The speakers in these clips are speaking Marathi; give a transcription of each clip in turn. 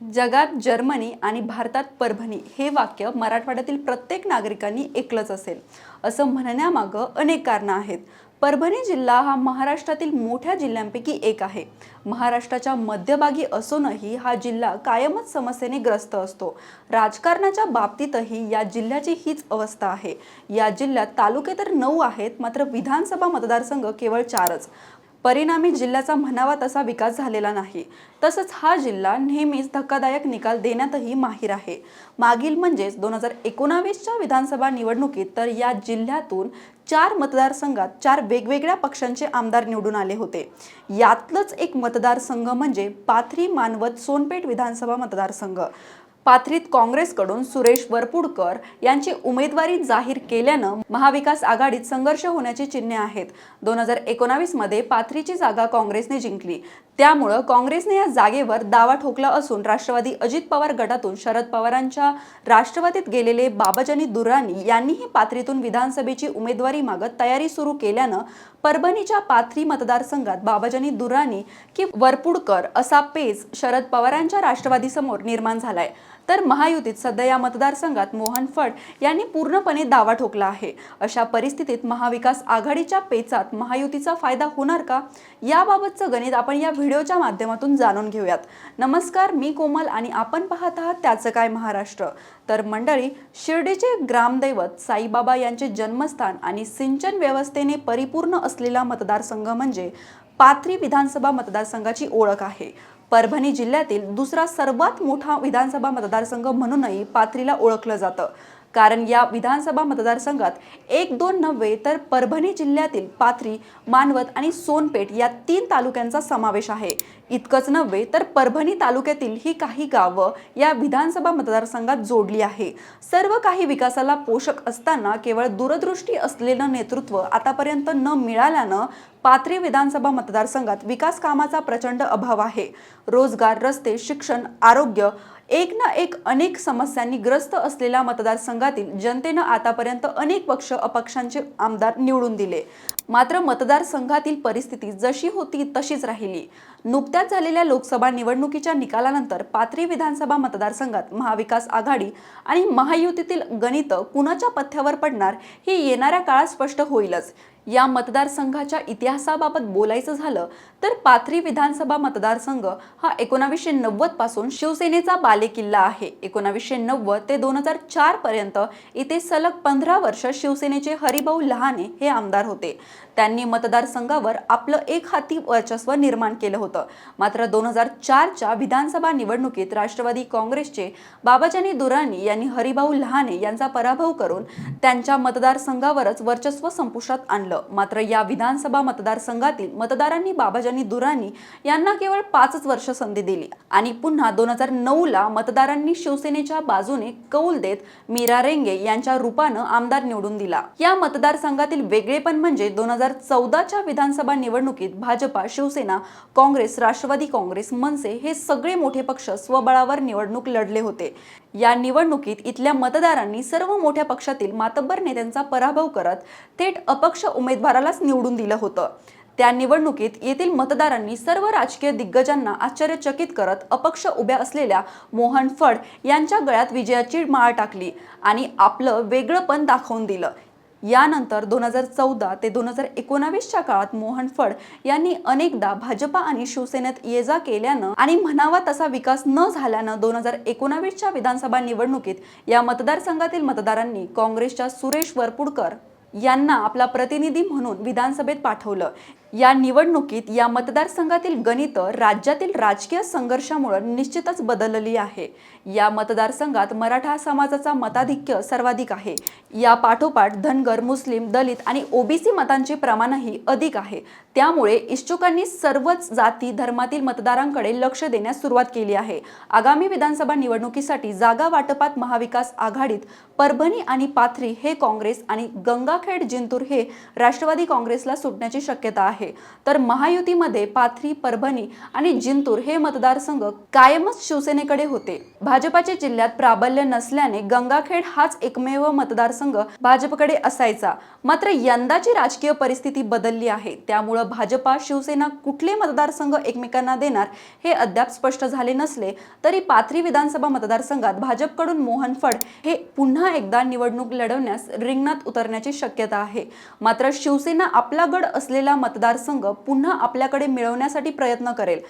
जगात जर्मनी आणि भारतात परभणी हे वाक्य मराठवाड्यातील प्रत्येक नागरिकांनी ऐकलंच असेल. असं म्हणण्यामागं अनेक कारणं आहेत. परभणी जिल्हा हा महाराष्ट्रातील मोठ्या जिल्ह्यांपैकी एक आहे. महाराष्ट्राच्या मध्यभागी असूनही हा जिल्हा कायमच समस्येने ग्रस्त असतो. राजकारणाच्या बाबतीतही या जिल्ह्याची हीच अवस्था आहे. या जिल्ह्यात तालुके तर नऊ आहेत मात्र विधानसभा मतदारसंघ केवळ चारच. परिणामी जिल्ह्याचा म्हणावा तसा विकास झालेला नाही. तसंच हा जिल्हा नेहमीच धक्कादायक निकाल देण्यातही माहीर आहे. मागील म्हणजेच दोन हजार एकोणावीसच्या विधानसभा निवडणुकीत तर या जिल्ह्यातून चार मतदारसंघात चार वेगवेगळ्या पक्षांचे आमदार निवडून आले होते. यातलंच एक मतदारसंघ म्हणजे पाथरी मानवत सोनपेठ विधानसभा मतदारसंघ. पाथरीत काँग्रेसकडून सुरेश वरपुडकर यांची उमेदवारी जाहीर केल्यानं महाविकास आघाडीत संघर्ष होण्याची चिन्हे आहेत. दोन हजार एकोणावीसमध्ये पाथरीची जागा काँग्रेसने जिंकली. त्यामुळं काँग्रेसने या जागेवर दावा ठोकला असून राष्ट्रवादी अजित पवार गटातून शरद पवारांच्या राष्ट्रवादीत गेलेले बाबाजानी दुर्राणी यांनीही पाथरीतून विधानसभेची उमेदवारी मागत तयारी सुरू केल्यानं परभणीच्या पाथरी मतदारसंघात बाबाजानी दुर्राणी की वरपुडकर असा पेच शरद पवारांच्या राष्ट्रवादीसमोर निर्माण झालाय. तर महायुतीत सध्या या मतदारसंघात मोहन फड यांनी पूर्णपणे दावा ठोकला आहे. अशा परिस्थितीत महाविकास आघाडीच्या पेचात महायुतीचा फायदा होणार का? याबाबतचं गणित आपण या व्हिडिओच्या माध्यमातून जाणून घेऊयात. नमस्कार मी कोमल आणि आपण पाहत आहात त्याचं काय महाराष्ट्र. तर मंडळी शिर्डीचे ग्रामदैवत साईबाबा यांचे जन्मस्थान आणि सिंचन व्यवस्थेने परिपूर्ण असलेला मतदारसंघ म्हणजे पाथरी विधानसभा मतदारसंघाची ओळख आहे. परभणी जिल्ह्यातील दुसरा सर्वात मोठा विधानसभा मतदारसंघ म्हणूनही पाथरीला ओळखलं जातं. कारण या विधानसभा मतदारसंघात एक दोन नव्हे तर परभणी जिल्ह्यातील पाथरी मानवत आणि सोनपेठ या तीन तालुक्यांचा समावेश आहे. इतकंच नव्हे तर परभणी तालुक्यातील ही काही गावं या विधानसभा मतदारसंघात जोडली आहे. सर्व काही विकासाला पोषक असताना केवळ दूरदृष्टी असलेलं नेतृत्व आतापर्यंत न मिळाल्यानं पाथरी विधानसभा मतदारसंघात विकास कामाचा प्रचंड अभाव आहे. रोजगार रस्ते शिक्षण आरोग्य एक ना एक अनेक समस्यांनी ग्रस्त असलेल्या मतदारसंघातील जनतेनं आतापर्यंत अनेक पक्ष अपक्षांचे आमदार निवडून दिले. मात्र मतदारसंघातील परिस्थिती जशी होती तशीच राहिली. नुकत्याच झालेल्या लोकसभा निवडणुकीच्या निकालानंतर पाथरी विधानसभा मतदारसंघात महाविकास आघाडी आणि महायुतीतील गणित कुणाच्या पथ्यावर पडणार हे येणाऱ्या काळात स्पष्ट होईलच. या मतदारसंघाच्या इतिहासाबाबत बोलायचं झालं तर पाथरी विधानसभा मतदारसंघ हा एकोणावीसशे नव्वदपासून शिवसेनेचा बालेकिल्ला आहे. एकोणावीसशे नव्वद ते दोन हजार चार पर्यंत इथे सलग पंधरा वर्ष शिवसेनेचे हरिभाऊ लहाने हे आमदार होते. त्यांनी मतदारसंघावर आपलं एक हाती वर्चस्व निर्माण केलं होतं. मात्र दोन हजार चारच्या विधानसभा निवडणुकीत राष्ट्रवादी काँग्रेसचे बाबाजानी दुराणी यांनी हरिभाऊ लहाने यांचा पराभव करून त्यांच्या मतदारसंघावरच वर्चस्व संपुष्टात आणलं. मात्र या विधानसभा मतदारसंघातील मतदारांनी बाबाजानी दुरानी यांना केवळ पाचच वर्ष संधी दिली आणि पुन्हा दोन हजार नऊला मतदारांनी शिवसेनेच्या बाजूने कौल देत मीरा रेंगे यांच्या रूपानं आमदार निवडून दिला. या मतदारसंघातील वेगळेपण म्हणजे दोन हजार चौदाच्या विधानसभा निवडणुकीत भाजपा शिवसेना काँग्रेस राष्ट्रवादी काँग्रेस मनसे हे सगळे मोठे पक्ष स्वबळावर निवडणूक लढले होते. या निवडणुकीत इथल्या मतदारांनी सर्व मोठ्या पक्षातील मातब्बर नेत्यांचा पराभव करत थेट अपक्ष उमेदवारालाच निवडून दिलं होतं. त्या निवडणुकीत येथील मतदारांनी सर्व राजकीय दिग्गजांना आश्चर्यचकित करत अपक्ष उभ्या असलेल्या मोहन फड यांच्या गळ्यात विजयाची माळ टाकली आणि आपलं वेगळंपण दाखवून दिलं. यानंतर दोन हजार चौदा ते दोन हजार एकोणावीसच्या काळात मोहन फड यांनी अनेकदा भाजपा आणि शिवसेनेत ये जा केल्यानं आणि म्हणावा तसा विकास न झाल्यानं दोन हजार एकोणावीसच्या विधानसभा निवडणुकीत या मतदारसंघातील मतदारांनी काँग्रेसच्या सुरेश वरपुडकर यांना आपला प्रतिनिधी म्हणून विधानसभेत पाठवलं. या निवडणुकीत या मतदारसंघातील गणितं राज्यातील राजकीय संघर्षामुळे निश्चितच बदलली आहे. या मतदारसंघात मराठा समाजाचा मताधिक्य सर्वाधिक आहे. या पाठोपाठ धनगर मुस्लिम दलित आणि ओबीसी मतांचे प्रमाणही अधिक आहे. त्यामुळे इच्छुकांनी सर्वच जाती धर्मातील मतदारांकडे लक्ष देण्यास सुरुवात केली आहे. आगामी विधानसभा निवडणुकीसाठी जागा वाटपात महाविकास आघाडीत परभणी आणि पाथरी हे काँग्रेस आणि गंगाखेड जिंतूर हे राष्ट्रवादी काँग्रेसला सुटण्याची शक्यता आहे. आहे. तर महायुतीमध्ये पाथरी परभणी आणि जिंतूर हे मतदारसंघ कायमच शिवसेनेकडे होते. भाजपाचे जिल्ह्यात प्राबल्य नसल्याने गंगाखेड हाच एकमेव मतदारसंघ भाजपकडे असायचा. मात्र यंदाची राजकीय परिस्थिती बदलली आहे. त्यामुळं भाजपा शिवसेना कुठले मतदारसंघ एकमेकांना देणार हे अद्याप स्पष्ट झाले नसले तरी पाथरी विधानसभा मतदारसंघात भाजपकडून मोहन फड हे पुन्हा एकदा निवडणूक लढवण्यास रिंगणात उतरण्याची शक्यता आहे. मात्र शिवसेना आपला गड असलेला मतदार मतदारसंघ पुन्हा आपल्याकडे मिळवण्यासाठी प्रयत्न करेल.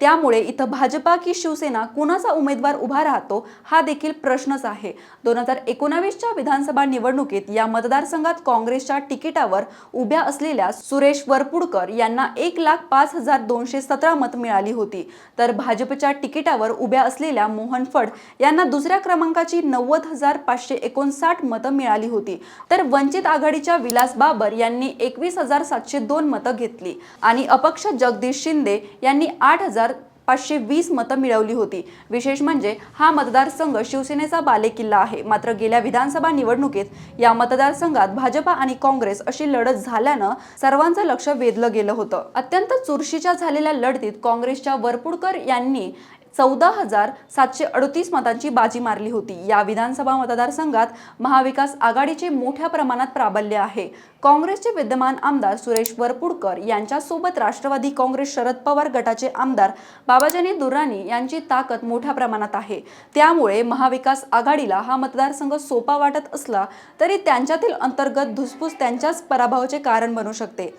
त्यामुळे इथं भाजपा की शिवसेना कुणाचा उमेदवार उभा राहतो हा देखील प्रश्नच आहे. दोन हजार एकोणावीसच्या विधानसभा निवडणुकीत या मतदारसंघात काँग्रेसच्या तिकिटावर उभ्या असलेल्या सुरेश वरपुडकर यांना एक लाख पाच हजार दोनशे सतरा मत मिळाली होती. तर भाजपच्या तिकिटावर उभ्या असलेल्या मोहन फड यांना दुसऱ्या क्रमांकाची नव्वद हजार पाचशे एकोणसाठ मतं मिळाली होती. तर वंचित आघाडीच्या विलास बाबर यांनी एकवीस हजार सातशे दोन मतं घेतली आणि अपक्ष जगदीश शिंदे यांनी आठ हजार पाचशे वीस मतं मिळवली होती. विशेष म्हणजे हा मतदारसंघ शिवसेनेचा बालेकिल्ला आहे. मात्र गेल्या विधानसभा निवडणुकीत या मतदारसंघात भाजपा आणि काँग्रेस अशी लढत झाल्यानं सर्वांचं लक्ष वेधलं गेलं होतं. अत्यंत चुरशीच्या झालेल्या लढतीत काँग्रेसच्या वरपुडकर यांनी चौदा हजार सातशे अडतीस मतांची बाजी मारली होती. या विधानसभा मतदारसंघात महाविकास आघाडीचे मोठ्या प्रमाणात प्राबल्य आहे. काँग्रेसचे विद्यमान आमदार सुरेश वरपुडकर यांच्यासोबत राष्ट्रवादी काँग्रेस शरद पवार गटाचे आमदार बाबाजानी दुर्राणी यांची ताकद मोठ्या प्रमाणात आहे. त्यामुळे महाविकास आघाडीला हा मतदारसंघ सोपा वाटत असला तरी त्यांच्यातील अंतर्गत धुसफूस त्यांच्याच पराभवाचे कारण बनू शकते.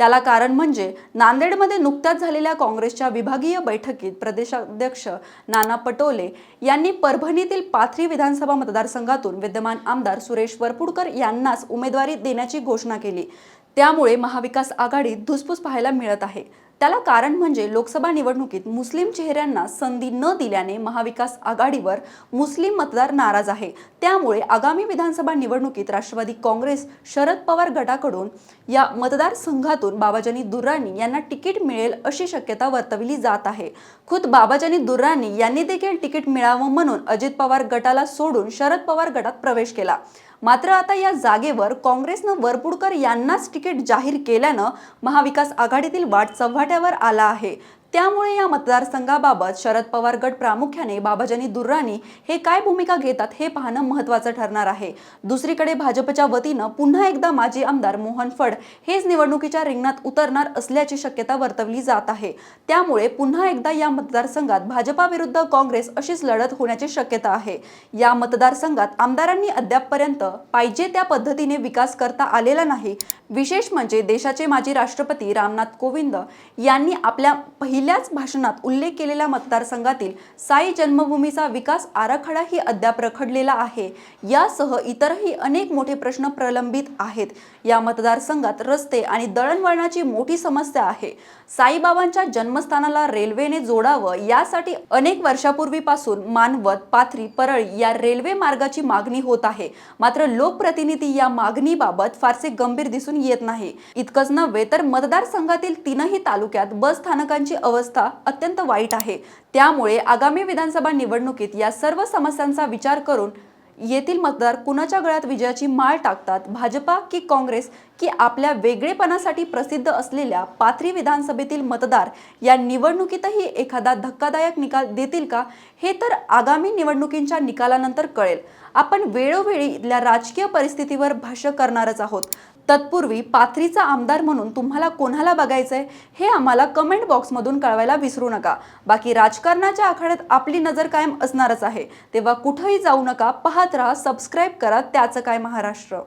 त्याला कारण म्हणजे नांदेडमध्ये नुकत्याच झालेल्या काँग्रेसच्या विभागीय बैठकीत प्रदेशाध्यक्ष नाना पटोले यांनी परभणीतील पाथरी विधानसभा मतदारसंघातून विद्यमान आमदार सुरेश वरपुडकर यांनाच उमेदवारी देण्याची घोषणा केली. त्यामुळे महाविकास आघाडीत धुसफूस पाहायला मिळत आहे. त्याला कारण म्हणजे लोकसभा निवडणुकीत मुस्लिम चेहऱ्यांना संधी न दिल्याने महाविकास आघाडीवर मुस्लिम मतदार नाराज आहे. त्यामुळे आगामी विधानसभा निवडणुकीत राष्ट्रवादी काँग्रेस शरद पवार गटाकडून या मतदारसंघातून बाबाजानी दुर्राणी यांना तिकीट मिळेल अशी शक्यता वर्तवली जात आहे. खुद बाबाजानी दुर्राणी यांनी देखील तिकीट मिळावं म्हणून अजित पवार गटाला सोडून शरद पवार गटात प्रवेश केला. मात्र आता या जागेवर काँग्रेसनं वरपुडकर यांनाच तिकीट जाहीर केल्यानं महाविकास आघाडीतील वाट चव्हाट्यावर आला आहे. त्यामुळे या मतदारसंघाबाबत शरद पवार गट प्रामुख्याने बाबाजानी दुर्राणी हे काय भूमिका घेतात हे पाहणं महत्त्वाचं ठरणार आहे. दुसरीकडे भाजपच्या वतीनं पुन्हा एकदा माजी आमदार मोहन फड हेच निवडणुकीच्या रिंगणात उतरणार असल्याची शक्यता वर्तवली जात आहे. त्यामुळे पुन्हा एकदा या मतदारसंघात भाजपाविरुद्ध काँग्रेस अशीच लढत होण्याची शक्यता आहे. या मतदारसंघात आमदारांनी अद्यापपर्यंत पाहिजे त्या पद्धतीने विकास करता आलेला नाही. विशेष म्हणजे देशाचे माजी राष्ट्रपती रामनाथ कोविंद यांनी आपल्या पहिल्याच भाषणात उल्लेख केलेल्या मतदारसंघातील साई जन्मभूमीचा विकास आराखडाही अद्याप रखडलेला आहे. यासह इतरही अनेक मोठे प्रश्न प्रलंबित आहेत. या मतदारसंघात रस्ते आणि दळणवळणाची मोठी समस्या आहे. साईबाबांच्या जन्मस्थानाला रेल्वेने जोडावं यासाठी अनेक वर्षापूर्वीपासून मानवत पाथरी परळी या रेल्वे मार्गाची मागणी होत आहे. मात्र लोकप्रतिनिधी या मागणीबाबत फारसे गंभीर दिसून येत नाही. इतकंच नव्हे तर मतदारसंघातील तीनही तालुक्यात बस स्थानकांची अवस्था अत्यंत वाईट आहे. त्यामुळे आगामी विधानसभा निवडणुकीत या सर्व समस्यांचा विचार करून येथील मतदार कुणाच्या गळ्यात विजयाची माळ टाकतात? भाजपा की काँग्रेस की आपल्या वेगळेपणासाठी प्रसिद्ध असलेल्या पाथरी विधानसभेतील मतदार या निवडणुकीतही एखादा धक्कादायक निकाल देतील का? हे तर आगामी निवडणुकींच्या निकालानंतर कळेल. आपण वेळोवेळी इथल्या राजकीय परिस्थितीवर भाष्य करणारच आहोत. तत्पूर्वी पाथरीचा आमदार म्हणून तुम्हाला कोणाला बघायचंय हे आम्हाला कमेंट बॉक्समधून कळवायला विसरू नका. बाकी राजकारणाच्या आखाड्यात आपली नजर कायम असणारच आहे. तेव्हा कुठंही जाऊ नका पाहत राहा सबस्क्राईब करा. त्याचं काय महाराष्ट्र?